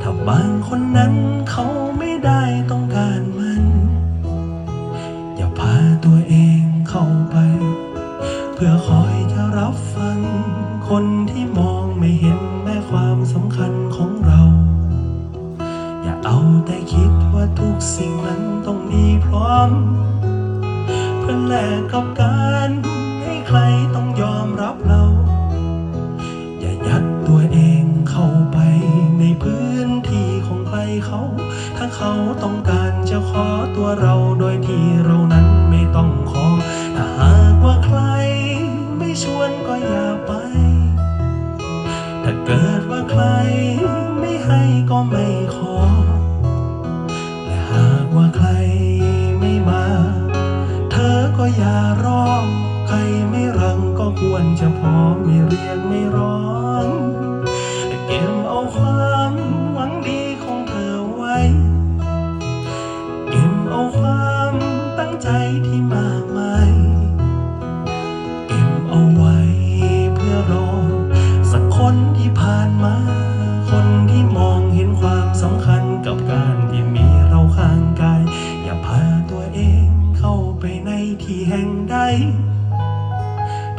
ถ้าบางคนนั้นเขาไม่ได้ต้องการมัน อย่าพาตัวเองเข้าไป เพื่อคอยจะรับฟัง คนที่มองไม่เห็นแม้ความสำคัญของเรา อย่าเอาแต่คิดว่าทุกสิ่งนั้นต้องมีพร้อม เพื่อแลกกับการ ถ้า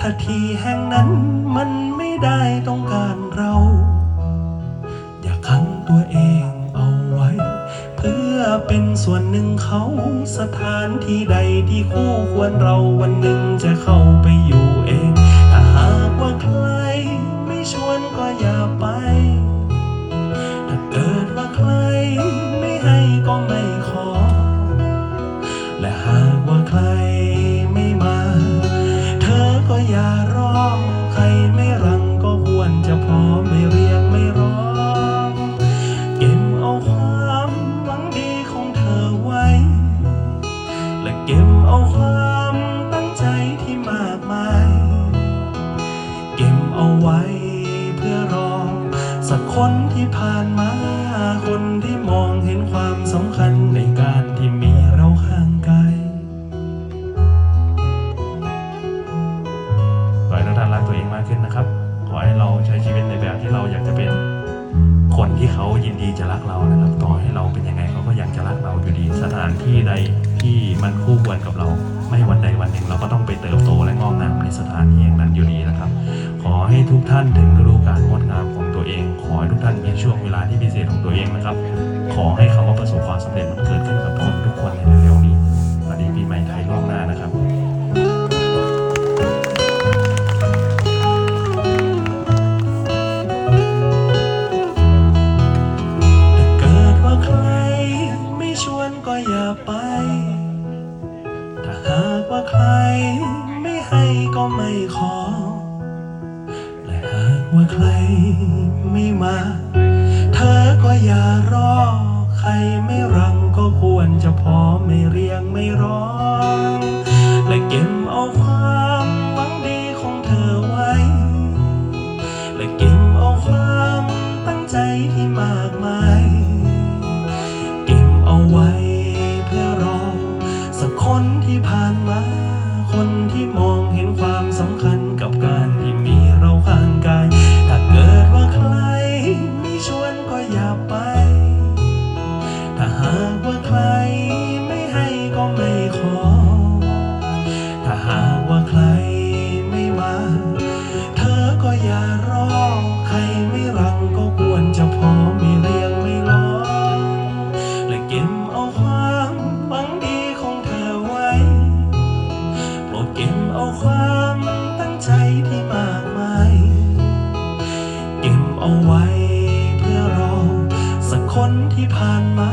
ถ้าที่แห่งนั้นมันไม่ได้ต้องการเรา อย่าขังตัวเองเอาไว้ เพื่อเป็นส่วนหนึ่งเขาสถานที่ใดที่คู่ควรเราวันหนึ่งจะเข้าไปอยู่ สักคนที่ผ่านมา คนที่มองเห็นความสำคัญในการที่มีเราข้างกายขอให้ทุกท่านรักตัวเองมากขึ้นนะครับ ขอให้เราใช้ชีวิตในแบบที่เราอยากจะเป็น คนที่เขายินดีจะรักเรานะครับ ต่อให้เราเป็นยังไงเขาก็ยังจะรักเราอยู่ดี สถานที่ใดที่มันคู่ควรกับเรา ไม่วันใดวันหนึ่งเราก็ต้องไปเติบโตและงอกงามในสถานที่แห่งนั้นอยู่ดีนะครับ ขอให้ทุกท่านถึงฤดูกาลงดงามของตัวเอง ขอให้ทุกท่านมีช่วงเวลาที่พิเศษของตัวเองนะครับ ขอให้คำว่าประสบความสำเร็จมันเกิดขึ้นกับคนทุกคนเลย ไม่มา เธอก็อย่ารอ ใครไม่รังก็ควรจะพอไม่เรียงไม่ร้อง ไม่ขอ ถ้าหากว่าใครไม่มา เธอก็อย่ารอ ใครไม่รังก็ควรจะพอไม่เรียงไม่ร้องและเก็บเอาความหวังดีของเธอไว้ โปรดเก็บเอาความตั้งใจที่มากมาย เก็บเอาไว้เพื่อรอ สักคนที่ผ่านมา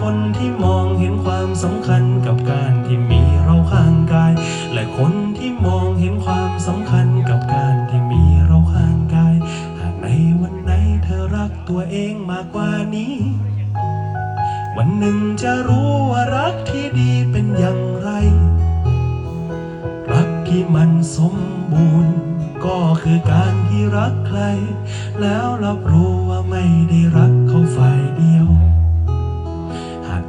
คนที่มองเห็นความสำคัญกับการที่มีเราข้างกาย และคนที่มองเห็นความสำคัญกับการที่มีเราข้างกาย หากในวันไหนเธอรักตัวเองมากกว่านี้ วันหนึ่งจะรู้ว่ารักที่ดีเป็นอย่างไร รักที่มันสมบูรณ์ก็คือการที่รักใคร แล้วรับรู้ว่าไม่ได้รักเขาฝ่ายเดียว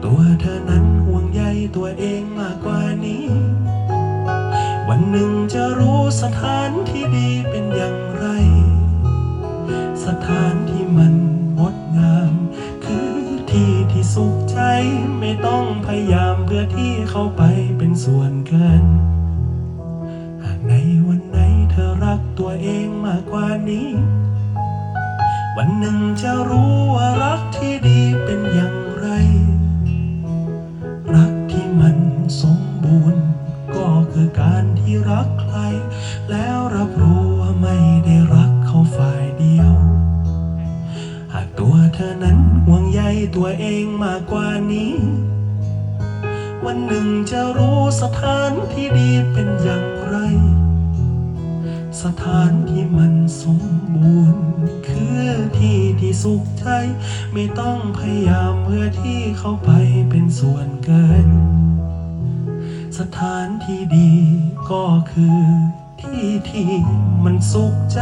ตัวเธอนั้นห่วงใยตัวเองมากกว่านี้ วันหนึ่งจะรู้สถานที่ดีเป็นอย่างไร สถานที่มันงดงาม คือที่ที่สุขใจไม่ต้องพยายามเพื่อที่เข้าไปเป็นส่วนเกิน หากในวันไหนเธอรักตัวเองมากกว่านี้ วันหนึ่งจะรู้ว่า เธอนั้นห่วงใยตัวเองมากกว่านี้ วันหนึ่งจะรู้สถานที่ดีเป็นอย่างไร สถานที่มันสมบูรณ์ คือที่ที่สุขใจ ไม่ต้องพยายามเพื่อที่เข้าไปเป็นส่วนเกิน สถานที่ดีก็คือ ที่ที่มันสุขใจ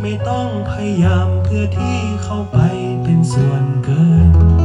ไม่ต้องพยายามเพื่อที่เข้าไปเป็นส่วนเกิน